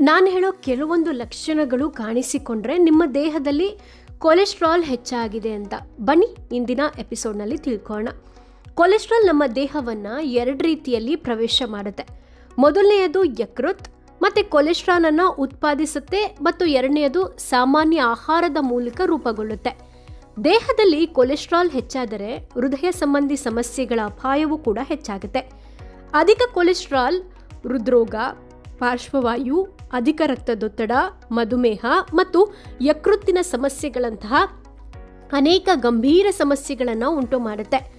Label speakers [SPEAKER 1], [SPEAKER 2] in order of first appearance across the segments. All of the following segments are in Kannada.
[SPEAKER 1] ನಾನು ಹೇಳೋ ಕೆಲವೊಂದು ಲಕ್ಷಣಗಳು ಕಾಣಿಸಿಕೊಂಡ್ರೆ ನಿಮ್ಮ ದೇಹದಲ್ಲಿ ಕೊಲೆಸ್ಟ್ರಾಲ್ ಹೆಚ್ಚಾಗಿದೆ ಅಂತ. ಬನ್ನಿ, ಇಂದಿನ ಎಪಿಸೋಡ್ನಲ್ಲಿ ತಿಳ್ಕೊಳ್ಳೋಣ. ಕೊಲೆಸ್ಟ್ರಾಲ್ ನಮ್ಮ ದೇಹವನ್ನು ಎರಡು ರೀತಿಯಲ್ಲಿ ಪ್ರವೇಶ ಮಾಡುತ್ತೆ. ಮೊದಲನೆಯದು ಯಕೃತ್, ಮತ್ತು ಕೊಲೆಸ್ಟ್ರಾಲನ್ನು ಉತ್ಪಾದಿಸುತ್ತೆ, ಮತ್ತು ಎರಡನೆಯದು ಸಾಮಾನ್ಯ ಆಹಾರದ ಮೂಲಕ ರೂಪುಗೊಳ್ಳುತ್ತೆ. ದೇಹದಲ್ಲಿ ಕೊಲೆಸ್ಟ್ರಾಲ್ ಹೆಚ್ಚಾದರೆ ಹೃದಯ ಸಂಬಂಧಿ ಸಮಸ್ಯೆಗಳ ಅಪಾಯವೂ ಕೂಡ ಹೆಚ್ಚಾಗುತ್ತೆ. ಅಧಿಕ ಕೊಲೆಸ್ಟ್ರಾಲ್, ಹೃದ್ರೋಗ ಪಾರ್ಶ್ವವಾಯು, ಅಧಿಕ ರಕ್ತದೊತ್ತಡ, ಮಧುಮೇಹ ಮತ್ತು ಯಕೃತ್ತಿನ ಸಮಸ್ಯೆಗಳಂತಹ ಅನೇಕ ಗಂಭೀರ ಸಮಸ್ಯೆಗಳನ್ನು ಉಂಟು ಮಾಡುತ್ತೆ.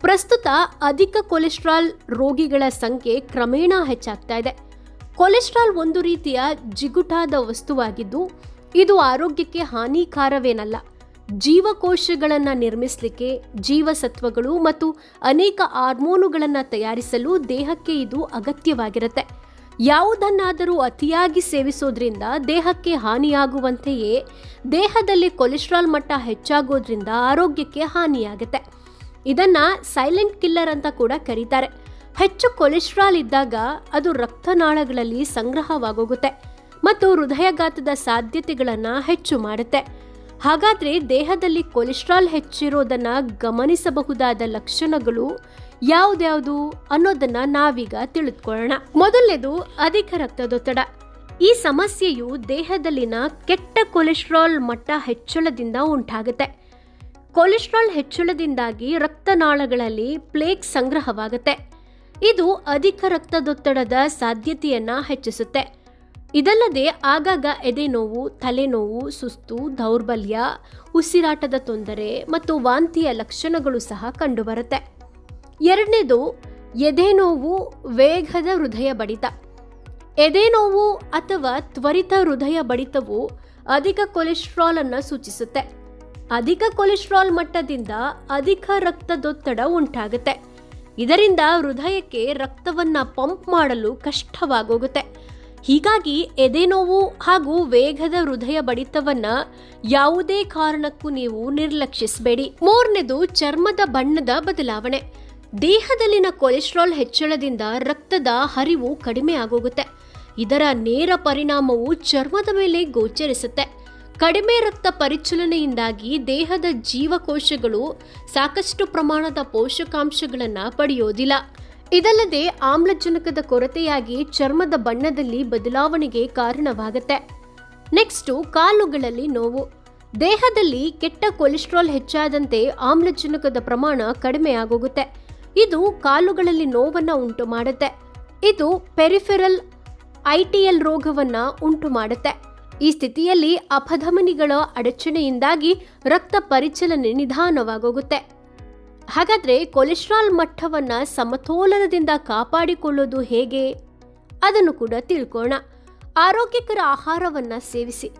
[SPEAKER 1] ಪ್ರಸ್ತುತ ಅಧಿಕ ಕೊಲೆಸ್ಟ್ರಾಲ್ ರೋಗಿಗಳ ಸಂಖ್ಯೆ ಕ್ರಮೇಣ ಹೆಚ್ಚಾಗ್ತಾ ಇದೆ. ಕೊಲೆಸ್ಟ್ರಾಲ್ ಒಂದು ರೀತಿಯ ಜಿಗುಟಾದ ವಸ್ತುವಾಗಿದ್ದು, ಇದು ಆರೋಗ್ಯಕ್ಕೆ ಹಾನಿಕಾರವೇನಲ್ಲ. ಜೀವಕೋಶಗಳನ್ನು ನಿರ್ಮಿಸಲಿಕ್ಕೆ, ಜೀವಸತ್ವಗಳು ಮತ್ತು ಅನೇಕ ಹಾರ್ಮೋನುಗಳನ್ನು ತಯಾರಿಸಲು ದೇಹಕ್ಕೆ ಇದು ಅಗತ್ಯವಾಗಿರುತ್ತೆ. ಯಾವುದನ್ನಾದರೂ ಅತಿಯಾಗಿ ಸೇವಿಸೋದ್ರಿಂದ ದೇಹಕ್ಕೆ ಹಾನಿಯಾಗುವಂತೆಯೇ ದೇಹದಲ್ಲಿ ಕೊಲೆಸ್ಟ್ರಾಲ್ ಮಟ್ಟ ಹೆಚ್ಚಾಗೋದ್ರಿಂದ ಆರೋಗ್ಯಕ್ಕೆ ಹಾನಿಯಾಗುತ್ತೆ. ಇದನ್ನ ಸೈಲೆಂಟ್ ಕಿಲ್ಲರ್ ಅಂತ ಕೂಡ ಕರೀತಾರೆ. ಹೆಚ್ಚು ಕೊಲೆಸ್ಟ್ರಾಲ್ ಇದ್ದಾಗ ಅದು ರಕ್ತನಾಳಗಳಲ್ಲಿ ಸಂಗ್ರಹವಾಗೋಗುತ್ತೆ ಮತ್ತು ಹೃದಯಘಾತದ ಸಾಧ್ಯತೆಗಳನ್ನು ಹೆಚ್ಚು ಮಾಡುತ್ತೆ. ಹಾಗಾದ್ರೆ ದೇಹದಲ್ಲಿ ಕೊಲೆಸ್ಟ್ರಾಲ್ ಹೆಚ್ಚಿರೋದನ್ನ ಗಮನಿಸಬಹುದಾದ ಲಕ್ಷಣಗಳು ಯಾವ್ದ್ಯಾವುದು ಅನ್ನೋದನ್ನ ನಾವೀಗ ತಿಳಿದುಕೊಳ್ಳೋಣ. ಮೊದಲನೇದು ಅಧಿಕ ರಕ್ತದೊತ್ತಡ. ಈ ಸಮಸ್ಯೆಯು ದೇಹದಲ್ಲಿನ ಕೆಟ್ಟ ಕೊಲೆಸ್ಟ್ರಾಲ್ ಮಟ್ಟ ಹೆಚ್ಚಳದಿಂದ ಉಂಟಾಗುತ್ತೆ. ಕೊಲೆಸ್ಟ್ರಾಲ್ ಹೆಚ್ಚಳದಿಂದಾಗಿ ರಕ್ತನಾಳಗಳಲ್ಲಿ ಪ್ಲೇಕ್ ಸಂಗ್ರಹವಾಗುತ್ತೆ. ಇದು ಅಧಿಕ ರಕ್ತದೊತ್ತಡದ ಸಾಧ್ಯತೆಯನ್ನು ಹೆಚ್ಚಿಸುತ್ತೆ. ಇದಲ್ಲದೆ ಆಗಾಗ ಎದೆನೋವು ತಲೆನೋವು ಸುಸ್ತು, ದೌರ್ಬಲ್ಯ, ಉಸಿರಾಟದ ತೊಂದರೆ ಮತ್ತು ವಾಂತಿಯ ಲಕ್ಷಣಗಳು ಸಹ ಕಂಡುಬರುತ್ತೆ. ಎರಡನೇದು ಎದೆನೋವು ವೇಗದ ಹೃದಯ ಬಡಿತ. ಎದೆನೋವು ಅಥವಾ ತ್ವರಿತ ಹೃದಯ ಬಡಿತವು ಅಧಿಕ ಕೊಲೆಸ್ಟ್ರಾಲ್ ಅನ್ನು ಸೂಚಿಸುತ್ತೆ. ಅಧಿಕ ಕೊಲೆಸ್ಟ್ರಾಲ್ ಮಟ್ಟದಿಂದ ಅಧಿಕ ರಕ್ತದೊತ್ತಡ ಉಂಟಾಗುತ್ತೆ. ಇದರಿಂದ ಹೃದಯಕ್ಕೆ ರಕ್ತವನ್ನು ಪಂಪ್ ಮಾಡಲು ಕಷ್ಟವಾಗೋಗುತ್ತೆ. ಹೀಗಾಗಿ ಎದೆನೋವು ಹಾಗೂ ವೇಗದ ಹೃದಯ ಬಡಿತವನ್ನ ಯಾವುದೇ ಕಾರಣಕ್ಕೂ ನೀವು ನಿರ್ಲಕ್ಷಿಸಬೇಡಿ. ಮೂರನೇದು, ಚರ್ಮದ ಬಣ್ಣದ ಬದಲಾವಣೆ. ದೇಹದಲ್ಲಿನ ಕೊಲೆಸ್ಟ್ರಾಲ್ ಹೆಚ್ಚಳದಿಂದ ರಕ್ತದ ಹರಿವು ಕಡಿಮೆ ಆಗೋಗುತ್ತೆ. ಇದರ ನೇರ ಪರಿಣಾಮವು ಚರ್ಮದ ಮೇಲೆ ಗೋಚರಿಸುತ್ತೆ. ಕಡಿಮೆ ರಕ್ತ ಪರಿಚಲನೆಯಿಂದಾಗಿ ದೇಹದ ಜೀವಕೋಶಗಳು ಸಾಕಷ್ಟು ಪ್ರಮಾಣದ ಪೋಷಕಾಂಶಗಳನ್ನು ಪಡೆಯೋದಿಲ್ಲ. ಇದಲ್ಲದೆ ಆಮ್ಲಜನಕದ ಕೊರತೆಯಾಗಿ ಚರ್ಮದ ಬಣ್ಣದಲ್ಲಿ ಬದಲಾವಣೆಗೆ ಕಾರಣವಾಗುತ್ತೆ. ನೆಕ್ಸ್ಟು ಕಾಲುಗಳಲ್ಲಿ ನೋವು. ದೇಹದಲ್ಲಿ ಕೆಟ್ಟ ಕೊಲೆಸ್ಟ್ರಾಲ್ ಹೆಚ್ಚಾದಂತೆ ಆಮ್ಲಜನಕದ ಪ್ರಮಾಣ ಕಡಿಮೆ ಆಗೋಗುತ್ತೆ. ಇದು ಕಾಲುಗಳಲ್ಲಿ ನೋವನ್ನು ಉಂಟು ಮಾಡುತ್ತೆ. ಇದು ಪೆರಿಫೆರಲ್ ಐಟಿಎಲ್ ರೋಗವನ್ನು ಉಂಟು ಮಾಡುತ್ತೆ. ಈ ಸ್ಥಿತಿಯಲ್ಲಿ ಅಪಧಮನಿಗಳ ಅಡಚಣೆಯಿಂದಾಗಿ ರಕ್ತ ಪರಿಚಲನೆ ನಿಧಾನವಾಗೋಗುತ್ತೆ. ಹಾಗಾದ್ರೆ ಕೊಲೆಸ್ಟ್ರಾಲ್ ಮಟ್ಟವನ್ನ ಸಮತೋಲನದಿಂದ ಕಾಪಾಡಿಕೊಳ್ಳೋದು ಹೇಗೆ? ಅದನ್ನು ಕೂಡ ತಿಳ್ಕೋಣ ಆರೋಗ್ಯಕರ ಆಹಾರವನ್ನ ಸೇವಿಸಿ.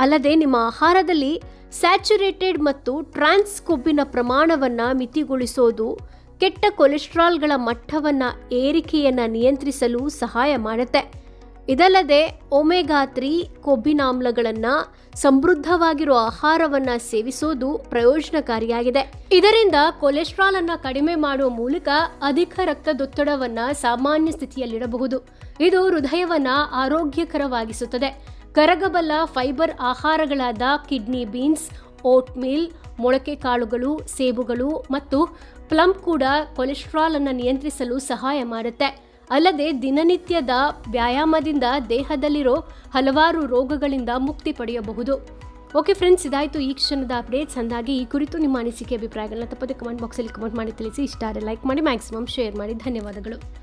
[SPEAKER 1] ಅಲ್ಲದೆ ನಿಮ್ಮ ಆಹಾರದಲ್ಲಿ ಸ್ಯಾಚುರೇಟೆಡ್ ಮತ್ತು ಟ್ರಾನ್ಸ್ ಕೊಬ್ಬಿನ ಪ್ರಮಾಣವನ್ನ ಮಿತಿಗೊಳಿಸೋದು ಕೆಟ್ಟ ಕೊಲೆಸ್ಟ್ರಾಲ್ಗಳ ಮಟ್ಟವನ್ನ ಏರಿಕೆಯನ್ನ ನಿಯಂತ್ರಿಸಲು ಸಹಾಯ ಮಾಡುತ್ತೆ. ಇದಲ್ಲದೆ ಒಮೆಗಾ ತ್ರೀ ಕೊಬ್ಬಿನಾಮ್ಲಗಳನ್ನು ಸಮೃದ್ಧವಾಗಿರುವ ಆಹಾರವನ್ನು ಸೇವಿಸೋದು ಪ್ರಯೋಜನಕಾರಿಯಾಗಿದೆ. ಇದರಿಂದ ಕೊಲೆಸ್ಟ್ರಾಲ್ ಅನ್ನು ಕಡಿಮೆ ಮಾಡುವ ಮೂಲಕ ಅಧಿಕ ರಕ್ತದೊತ್ತಡವನ್ನು ಸಾಮಾನ್ಯ ಸ್ಥಿತಿಯಲ್ಲಿಡಬಹುದು. ಇದು ಹೃದಯವನ್ನ ಆರೋಗ್ಯಕರವಾಗಿಸುತ್ತದೆ. ಕರಗಬಲ್ಲ ಫೈಬರ್ ಆಹಾರಗಳಾದ ಕಿಡ್ನಿ ಬೀನ್ಸ್ ಓಟ್ ಮೀಲ್ ಮೊಳಕೆ ಕಾಳುಗಳು, ಸೇಬುಗಳು ಮತ್ತು ಪ್ಲಮ್ ಕೂಡ ಕೊಲೆಸ್ಟ್ರಾಲ್ ಅನ್ನು ನಿಯಂತ್ರಿಸಲು ಸಹಾಯ ಮಾಡುತ್ತೆ. ಅಲ್ಲದೆ ದಿನನಿತ್ಯದ ವ್ಯಾಯಾಮದಿಂದ ದೇಹದಲ್ಲಿರೋ ಹಲವಾರು ರೋಗಗಳಿಂದ ಮುಕ್ತಿ ಪಡೆಯಬಹುದು. ಓಕೆ ಫ್ರೆಂಡ್ಸ್ ಇದಾಯಿತು ಈ ಕ್ಷಣದ ಅಪ್ಡೇಟ್ಸ್ ಅಂದಾಗಿ ಈ ಕುರಿತು ನಿಮ್ಮ ಅನಿಸಿಕೆ, ಅಭಿಪ್ರಾಯಗಳನ್ನ ತಪ್ಪದೆ ಕಮೆಂಟ್ ಬಾಕ್ಸಲ್ಲಿ ಕಮೆಂಟ್ ಮಾಡಿ ತಿಳಿಸಿ. ಇಷ್ಟ ಲೈಕ್ ಮಾಡಿ ಮ್ಯಾಕ್ಸಿಮಮ್ ಶೇರ್ ಮಾಡಿ. ಧನ್ಯವಾದಗಳು.